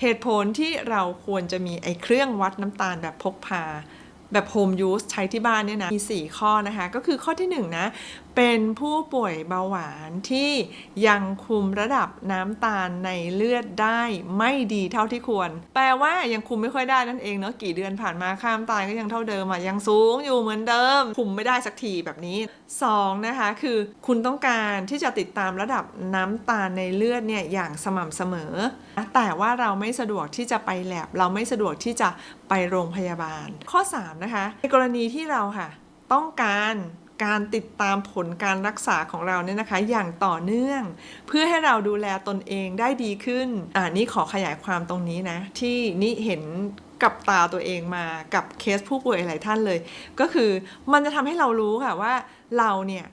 เหตุผลที่เราควรจะมีไอ้เครื่องวัดน้ำตาลแบบพกพาแบบโฮมยูสใช้ที่บ้านเนี่ยนะมี 4 ข้อนะคะ ก็คือข้อที่1นะ เป็นผู้ป่วยเบาหวานที่ยังคุมระดับน้ำตาลในเลือดได้ไม่ดีเท่าที่ควร แปลว่ายังคุมไม่ค่อยได้นั่นเองเนาะกี่เดือนผ่านมาข้ามตาลก็ยังเท่าเดิมอะยังสูงอยู่เหมือนเดิม คุมไม่ได้สักทีแบบนี้ 2 นะคะคือคุณต้องการที่จะติดตามระดับน้ำตาลในเลือดเนี่ยอย่างสม่ำเสมอ แต่ว่าเราไม่สะดวกที่จะไปแลบ เราไม่สะดวกที่จะไปโรงพยาบาล ข้อ 3 นะคะในกรณีที่เราค่ะ ต้องการ การติดตามผลการรักษาของเราเนี่ยนะคะ อย่างต่อเนื่อง เพื่อให้เราดูแลตนเองได้ดีขึ้น อ่านี่ขอขยายความตรงนี้นะ ที่นี่เห็นกับตาตัวเองมากับเคสผู้ป่วยหลายท่านเลย ก็คือมันจะทำให้เรารู้ค่ะว่าเราเนี่ย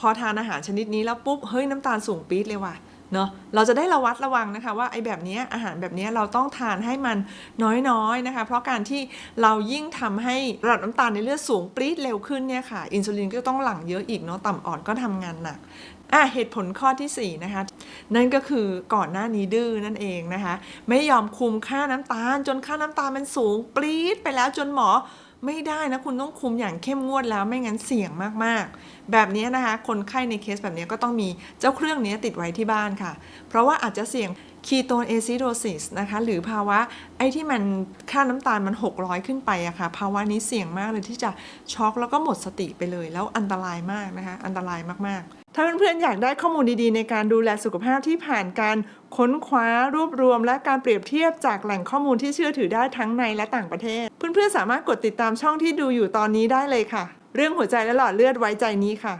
พอทานอาหารชนิดนี้แล้วปุ๊บเฮ้ยน้ำตาลสูงปี๊ดเลยว่ะ เนอะเราจะได้ระวัดระวังนะคะว่าไอ้แบบนี้อาหารแบบนี้เราต้องทานให้มันน้อยๆนะคะเพราะการที่เรายิ่งทำให้ระดับน้ำตาลในเลือดสูงปรี๊ดเร็วขึ้นเนี่ยค่ะ อินซูลินก็ต้องหลั่งเยอะอีกเนาะต่ำอ่อนก็ทำงานหนักอะเหตุผลข้อทีสี่ 4 นะคะ นั่นก็คือก่อนหน้านี้ดื้อนั่นเองนะคะ ไม่ยอมคุมค่าน้ำตาล จนค่าน้ำตาลมันสูงปรี๊ดไปแล้วจนหมอ ไม่ได้นะคุณต้องคุมอย่างเข้มงวดแล้วไม่งั้นเสี่ยงมากๆ แบบนี้นะคะ คนไข้ในเคสแบบนี้ก็ต้องมีเจ้าเครื่องนี้ติดไว้ที่บ้านค่ะ เพราะว่าอาจจะเสี่ยงคีโตนเอซิโดซิสนะคะหรือภาวะไอ้ที่มันค่าน้ำตาลมัน 600 ขึ้นไปอะค่ะภาวะนี้เสี่ยงมากเลยที่จะช็อกแล้วก็หมดสติไปเลย แล้วอันตรายมากนะคะอันตรายมากๆถ้าเพื่อนๆ อยากได้ข้อมูลดีๆ ในการดูแลสุขภาพที่ผ่านการค้นคว้ารวบรวม และการเปรียบเทียบจากแหล่งข้อมูลที่เชื่อถือได้ทั้งในและต่างประเทศ เพื่อนๆสามารถกดติดตามช่องที่ดูอยู่ตอนนี้ได้เลยค่ะ เรื่องหัวใจและหลอดเลือดไว้ใจนี้ค่ะ